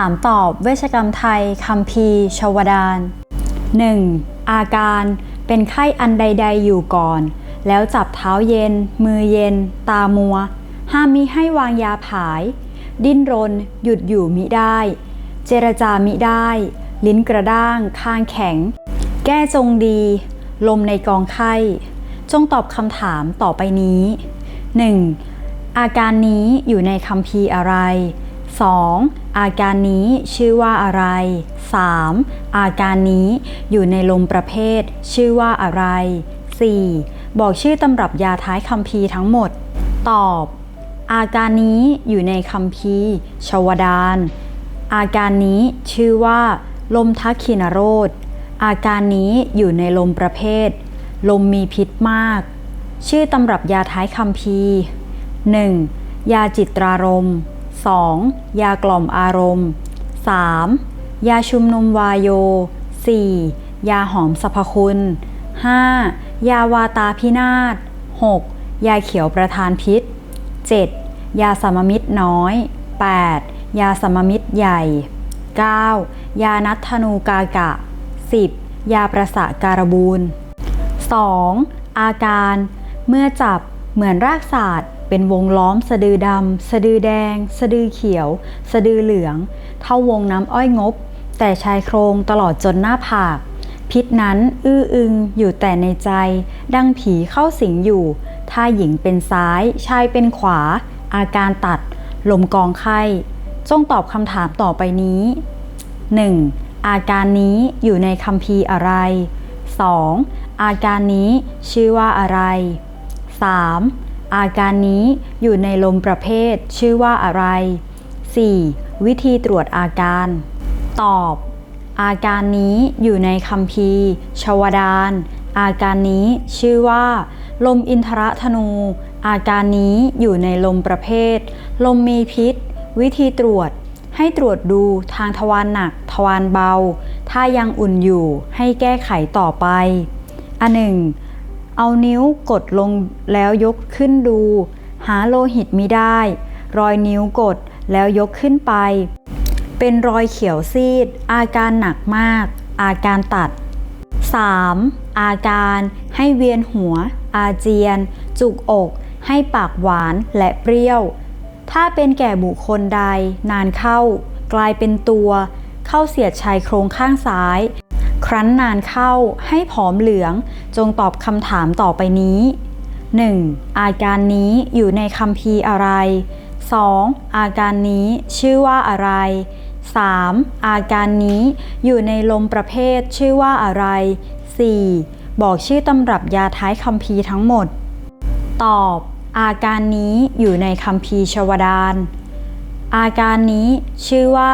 ถามตอบเวชกรรมไทยคัมภีชวดาน 1. อาการเป็นไข้อันใด ๆ อยู่ก่อน แล้วจับเท้าเย็น มือเย็น ตามัว ห้ามมิให้วางยาผาย ดิ้นรน หยุดอยู่มิได้ เจรจามิได้ ลิ้นกระด้าง ข้างแข็ง แก้จงดี ลมในกองไข้ จงตอบคำถามต่อไปนี้ 1. อาการนี้อยู่ในคัมภีอะไร 2. อาการนี้ชื่อว่าอะไร 3. อาการนี้อยู่ในลมประเภท ชื่อว่าอะไร 4. บอกชื่อตำรับยาท้ายคัมภีร์ทั้งหมด ตอบ อาการนี้อยู่ในคัมภีร์ชวดาน อาการนี้ชื่อว่า ลมทักขินโรธอาการนี้อยู่ในลมประเภท ลมมีพิษมาก ชื่อตำรับยาท้ายคัมภีร์ 1. ยาจิตรารมณ์ 2. ยากล่อมอารมณ์ 3. ยาชุมนุมวายโย 4. ยาหอมสรรพคุณ 5. ยาวาตาพินาศ 6. ยาเขียวประทานพิษ 7. ยาสมมิตรน้อย 8. ยาสมมิตรใหญ่ 9. ยานัทธนูกากะ 10. ยาประสะการบูน 2. อาการ เมื่อจับเหมือนรากศาสตร์ เป็นวงล้อมสะดือดำสะดือแดง สะดือเขียว สะดือเหลือง เท่าวงน้ำอ้อยงบ แต่ชายโครงตลอดจนหน้าผาก พิษนั้นอื้ออึงอยู่แต่ในใจ ดังผีเข้าสิงอยู่ ถ้าหญิงเป็นซ้าย ชายเป็นขวา อาการตัด ลมกองไข้ จงตอบคำถามต่อไปนี้ 1. อาการนี้อยู่ในคัมภีอะไร 2. อาการนี้ชื่อว่าอะไร 3. อาการนี้อยู่ในลมประเภทชื่อว่าอะไร 4. วิธีตรวจอาการ ตอบ อาการนี้อยู่ในคัมภีชวดาน อาการนี้ชื่อว่า ลมอินทรธนู อาการนี้อยู่ในลมประเภท ลมมีพิษ วิธีตรวจ ให้ตรวจดูทางทวารหนัก ทวารเบา ถ้ายังอุ่นอยู่ให้แก้ไขต่อไปอันหนึ่ง เอานิ้วกดลงแล้วยกขึ้นดู หาโลหิตมิได้ รอยนิ้วกดแล้วยกขึ้นไป เป็นรอยเขียวซีด อาการหนักมาก อาการตัด 3. อาการให้เวียนหัว อาเจียน จุกอก ให้ปากหวานและเปรี้ยว ถ้าเป็นแก่บุคคลใด นานเข้า กลายเป็นตัว เข้าเสียดชายโครงข้างซ้าย ครั้นนานเข้าให้ผอมเหลืองจงตอบคำถามต่อไปนี้ 1. อาการนี้อยู่ในคัมภีอะไร 2. อาการนี้ชื่อว่าอะไร 3. อาการนี้อยู่ในลมประเภทชื่อว่าอะไร 4. บอกชื่อตำรับยาท้ายคัมภีทั้งหมด ตอบ อาการนี้อยู่ในคัมภีชวดานอาการนี้ชื่อว่า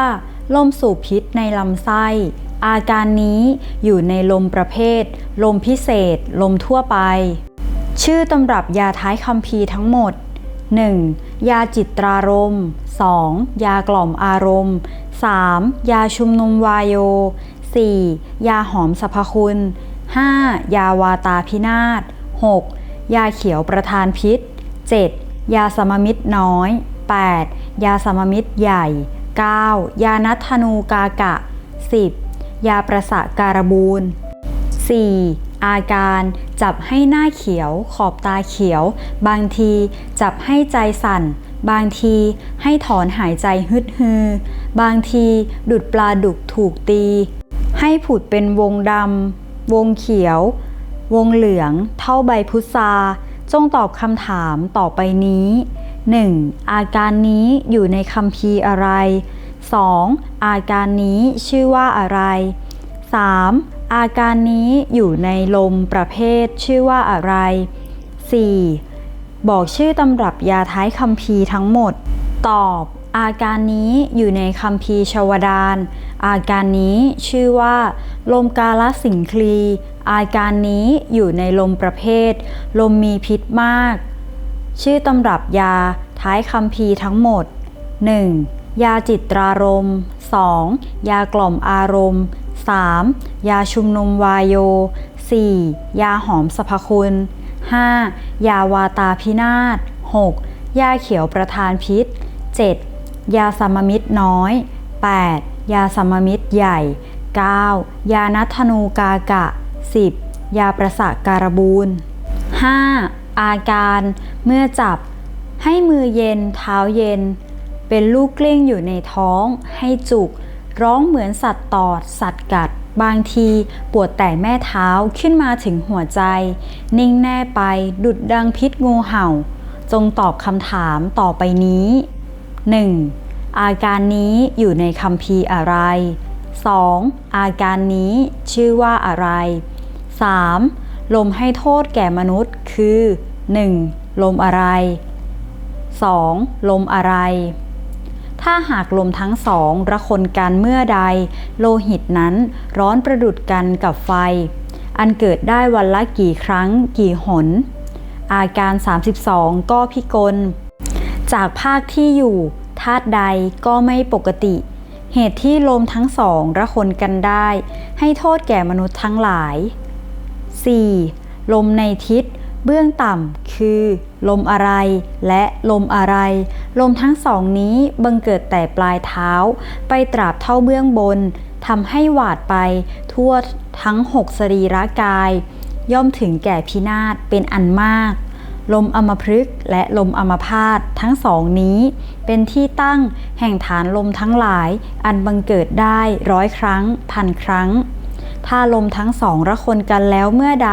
ลมสูบพิษในลำไส้ อาการนี้อยู่ในลมประเภท ลมพิเศษ ลมทั่วไป ชื่อตำรับยาท้ายคัมภีทั้งหมด 1. ยาจิตรารม 2. ยากล่อมอารมณ์ 3. ยาชุมนุมวายโย 4. ยาหอมสรรพคุณ 5. ยาวาตาพินาศ 6. ยาเขียวประทานพิษ 7. ยาสมมิตรน้อย 8. ยาสมมิตรใหญ่ 9. ยานัทธนูกากะ 10. ยาประสะการบูน 4. อาการจับให้หน้าเขียว ขอบตาเขียว บางทีจับให้ใจสั่น บางทีให้ถอนหายใจฮึดฮือ บางทีดุดปลาดุกถูกตี ให้ผุดเป็นวงดำ วงเขียว วงเหลือง เท่าใบพุทราจงตอบคำถามต่อไปนี้ 1. อาการนี้อยู่ในคัมภีอะไร 2. อาการนี้ชื่อว่าอะไร 3. อาการนี้อยู่ในลมประเภทชื่อว่าอะไร 4. บอกชื่อตำรับยาท้ายคัมภีทั้งหมด ตอบ อาการนี้อยู่ในคัมภีชวดาน อาการนี้ชื่อว่า ลมกาลสิงคลี อาการนี้อยู่ในลมประเภท ลมมีพิษมาก ชื่อตำรับยาท้ายคัมภีทั้งหมด 1. ยาจิตรารมณ์ 2. ยากล่อมอารมณ์ 3. ยาชุมนุมวายโย 4. ยาหอมสรรพคุณ 5. ยาวาตาพินาศ 6. ยาเขียวประทานพิษ 7. ยาสมมิตรน้อย 8. ยาสมมิตรใหญ่ 9. ยานัทธนูกากะ 10. ยาประสาการบูน 5. อาการ เมื่อจับ ให้มือเย็น เท้าเย็น เป็นลูกกลิ้งอยู่ในท้อง ให้จุก ร้องเหมือนสัตว์ตอด สัตว์กัด บางทีปวดแต่แม่เท้าขึ้นมาถึงหัวใจ นิ่งแน่ไปดุดดังพิษงูเห่า จงตอบคำถามต่อไปนี้ 1. อาการนี้อยู่ในคัมภีอะไร 2. อาการนี้ชื่อว่าอะไร 3. ลมให้โทษแก่มนุษย์คือ 1. ลมอะไร 2. ลมอะไร ถ้าหากลมทั้งสองระคนกันเมื่อใด โลหิตนั้นร้อนประดุดกันกับไฟ อันเกิดได้วันละกี่ครั้งกี่หน อาการ 32 ก็พิกล จากภาคที่อยู่ธาตุใดก็ไม่ปกติ เหตุที่ลมทั้งสองระคนกันได้ ให้โทษแก่มนุษย์ทั้งหลาย 4. ลมในทิศเบื้องต่ำ คือ ลมอะไรและลมอะไร ลมทั้งสองนี้บังเกิดแต่ปลายเท้า ไปตราบเท่าเบื้องบนทำให้หวาดไปทั่วทั้งหกสรีระกาย ย่อมถึงแก่พินาศเป็นอันมาก ลมอมพฤกและลมอมพาตทั้งสองนี้ เป็นที่ตั้งแห่งฐานลมทั้งหลาย อันบังเกิดได้ร้อยครั้ง พันครั้งถ้าลมทั้งสองระคนกันแล้วเมื่อใด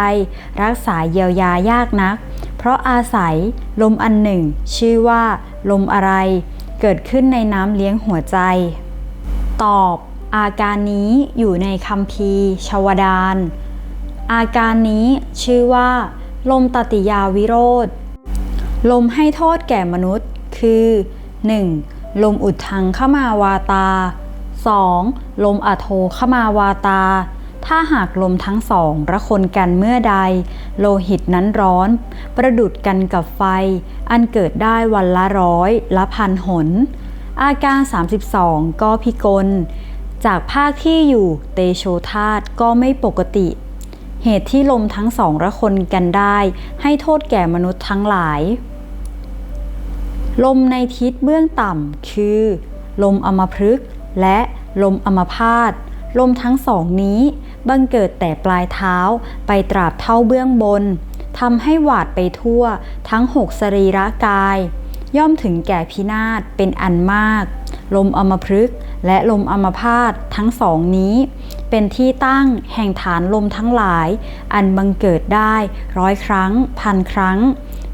รักษาเยียวยายากนัก เพราะอาศัยลมอันหนึ่ง ชื่อว่า ลมอะไร เกิดขึ้นในน้ำเลี้ยงหัวใจ ตอบ อาการนี้อยู่ในคัมภีชวดาน อาการนี้ชื่อว่า ลมตติยาวิโรธลมให้โทษแก่มนุษย์ คือ 1. ลมอุดทังขมาวาตา 2. ลมอโทขมาวาตา ถ้าหากลมทั้งสองระคนกันเมื่อใด โลหิตนั้นร้อน ประดุดกันกับไฟ อันเกิดได้วันละร้อยละพันหน อาการ 32 ก็พิกล จากภาคที่อยู่เตโชธาตก็ไม่ปกติ เหตุที่ลมทั้งสองระคนกันได้ ให้โทษแก่มนุษย์ทั้งหลาย ลมในทิศเบื้องต่ำคือ ลมอมพฤกษ์และลมอมพาตลมทั้งสองนี้ บังเกิดแต่ปลายเท้าไปตราบเท่าเบื้องบนทำให้หวาดไปทั่วทั้งหกสรีระกาย ย่อมถึงแก่พินาศเป็นอันมาก ลมอมพฤกษ์และลมอมพาตทั้งสองนี้ เป็นที่ตั้งแห่งฐานลมทั้งหลาย อันบังเกิดได้ร้อยครั้ง พันครั้ง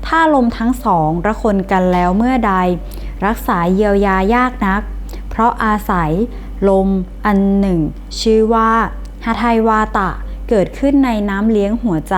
ถ้าลมทั้งสองระคนกันแล้วเมื่อใด รักษาเยียวยายากนัก เพราะอาศัยลมอันหนึ่ง ชื่อว่า ฮาไทยวาตะเกิดขึ้นในน้ำเลี้ยงหัวใจ